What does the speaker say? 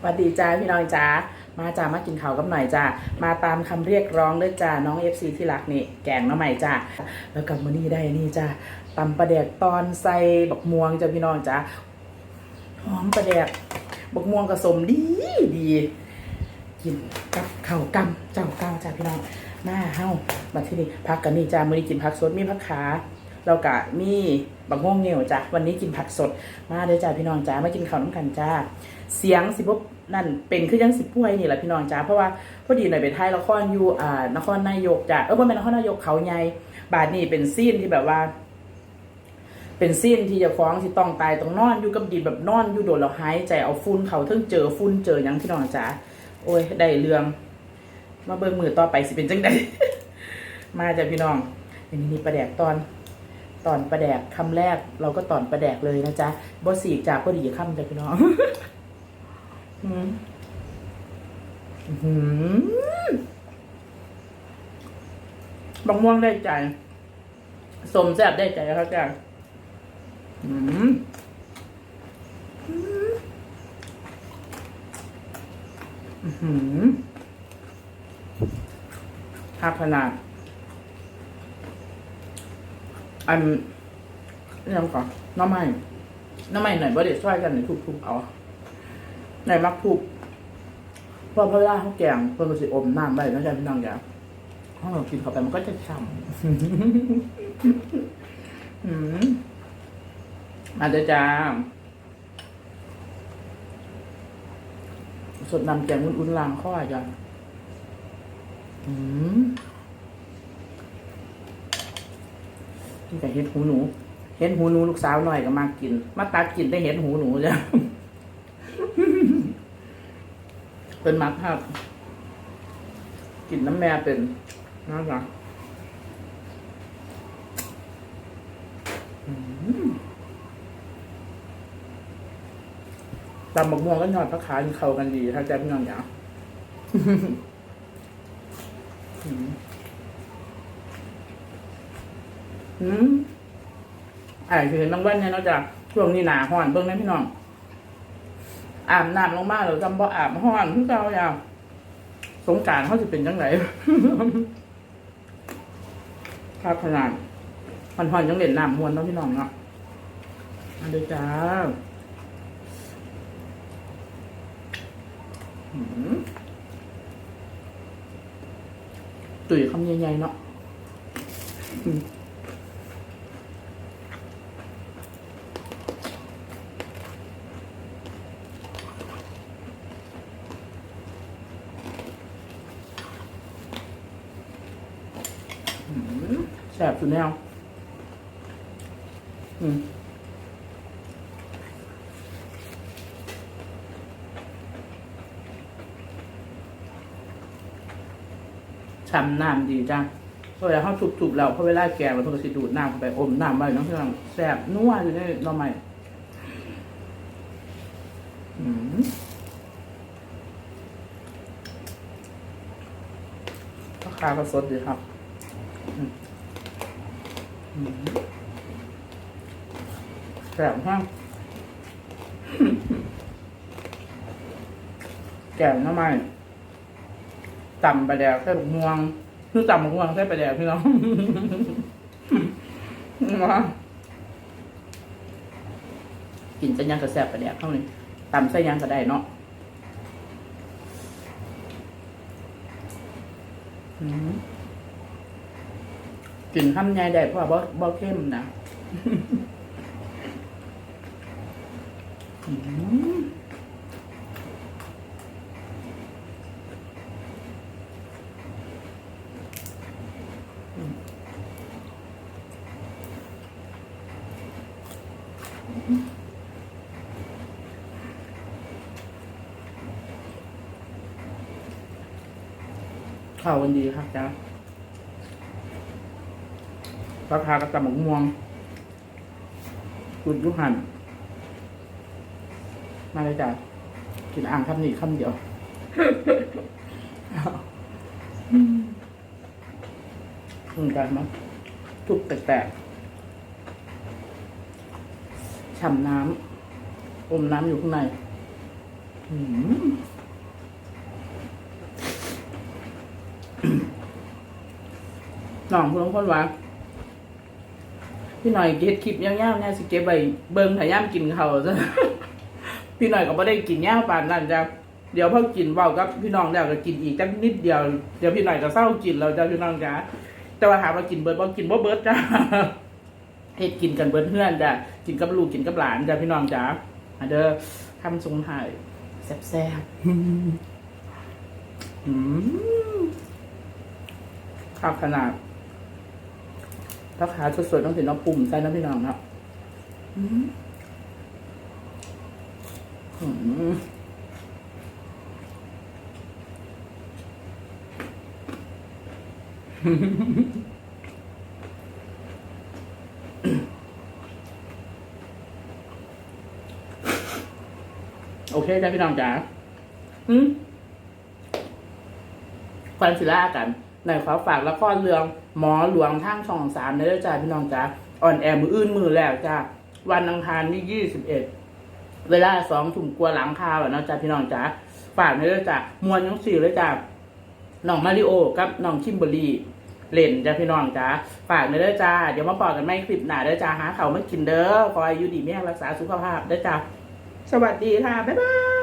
สวัสดีจ้าพี่น้องจ้ามาจ้ามากินข้าวกับหน่อยจ้ามาตามคำเรียกร้องด้วยจ้าน้องเอฟซีที่รักนี่แกงน้ำใหม่จ้าแล้วกับมื้อนี้ได้นี่จ้าตำปลาแดกตอนใส่บักม่วงจ้าพี่น้องจ้าหอมปลาแดกบักม่วงกระสมดีดีกินกับข้าวกำเจ้าเก้าจ้าพี่น้องมาเฮ้ามาที่นี่พักกันนี่จ้ามือนี้กินผักสดมีผักขา แล้วก็มีบักม่วงเหนียวจ้าวันนี้กินผักสดมาเด้อจ้าพี่น้องจ้ามากินข้าวน้ำกันจ้า เสียงสิบนั่นเป็นคือยังสิบป่วยนี่แหละพี่น้องจ้าเพราะว่าพอดีหน่อยไปถ่ายละครอยู่อ่านครนายกจ้าเออว่าเป็นนครนายกเขาใหญ่บาดนี้เป็นซีนที่แบบว่า เป็นซีนที่จะฟ้องที่ต้องตายต้องนอนอยู่กับดินแบบนอนอยู่โดนเราหายใจเอาฟุ้นเขาเทิงเจอฟุ้นเจอยังพี่น้องจ้าโอ้ยได้เรื่อง มาเบิ่งมือต่อไปสิเป็นจังใดมาจ้ะพี่น้องอันนี้นี่ประแดกตอน ตอนประแดกคำแรก เราก็ตอนประแดกเลยนะจ๊ะบ่สีจากพอดีคำจ้ะพี่น้องอืมอื้อหือบางม่วงได้ใจ สมแซ่บได้ใจครับจ้ะอืมอื้อหือหักขนาด อันนี่ยังก่อนน้ำใหม่น้ำใหม่หน่อยบ่เด็ดช่วยกันหน่อยทุบๆเอาในมักทุบเพราะเพราะว่าเขาแกงเพื่อนก็สิอมน้ำได้นะจ๊ะพี่น้องจ๋าถ้าเรากินเข้าไปมันก็จะฉ่ำอืมาเด้อจ้าสดนำแกงอุ่นๆลางข้อจ้ะอืม นี่แต่เห็ดหูหนู เห็ดหูหนูลูกสาวหน่อยก็มากิน มาตักกินได้เห็ดหูหนูจ้ะเป็นมักครับกินน้ำแม่เป็นน่ารักตำบักม่วงก็ยอดพระขาเข้ากันดี ถ้าใจพี่นองอย่าง อืมอืมไอ้คือเห็นบางวันเนี่ยนอกจากช่วงนี้หนาห้อนเบิ่งนะพี่น้องอาบน้ำลงมาหรือจำบ่อาบห้อนคือเก่าอย่างสงการเขาจะเป็นจังไงครับขนาดมันหอนยังเล่นน้ำมวนเนาะพี่น้องเนาะมาดูจ้าตุ๋ยคำใหญ่ๆเนาะอืม แสบสุดแนว อืมช้ำน้ำดีจ้ะเพราเวลาเขาสุกๆแล้วเพราะเวลาแกงมันก็สิดูดน้ำเข้าไปอมน้ำไว้น้องพี่องแสบนัวอยู่ในหน่อไม้อืมราคาก็สดดีครับ แสบมากแกงหน้ำไม้ต่ำไปแดกใส่บกม่วงคือต่ำบกม่วงใส่ไปแดกพี่น้องว่ากินจะยังกระแสบไปแดกเท่านี้ต่ำใส่ยังก็ได้เนาะอืม กินข้ามใหญ่ได้เพราะว่าบ่บ่เข้มนะข้าววันดีครับจ้า ราคากระตำหมกม่วงกุดยุหัน มาเลยจ้ะกินอ่างคำนี้คำเดียวอืมกันมั้งทุกแตกๆฉ่ำน้ำอมน้ำอยู่ข้างใน อืมน้องคุณลุงคนว่า พี่หน่อยเก็บคลิปยาวๆเนี่ยสิเก็บไปเบิ่งพยายามกินเขาวซะพี่หน่อยก็ไม่ได้กินยาวปานนั้นจ้ะเดี๋ยวพอกินเบากับพี่น้องแล้วก็กินอีกจักนิดเดียวเดี๋ยวพี่หน่อยก็เศร้ากินแล้วจ้ะพี่น้องจ้ะแต่ว่าถามว่ากินเบิร์ดบ่กินบ่เบิร์ดจ้ะเฮ็ดกินกันเบิร์ดเพื่อนจ้ะกินกับลูกกินกับหลานจ้ะพี่น้องจ้ะอะเด้อทำทรงไห้แซ่บๆอืมข้าวขนาด ถ้าขาสดๆต้องเป็นน้ำปุ่มใส่น้ำพี่น้องครับอืมอืมโอเคจ้ะพี่น้องจ๋าอืมควันศิลากัน ในขอฝากละครเรื่องหมอหลวงทางช่องสามในเด้องจ้าพี่น้องจ้าอ่อนแอมืออื่นมือแล้วจ้าวันอังคารที่ยี่สิบเอ็ดเวลาสองถุ่มกลัวหลังคาวอะนะจ้าพี่น้องจ้าฝากในเด้องจ้ามวนทั้งสี่เลยจ้าน้องมาริโอกับน้องคิมเบอรี่เล่นจ้าพี่น้องจ้าฝากในเด้อจ้า เดี๋ยวมาปอกกันไม่คลิปหน้าเด้อจ้าหาเขาวมากินเด้อขออายุดีมีแรงรักษาสุขภาพเด้อจ้าสวัสดีค่ะ บ๊ายบาย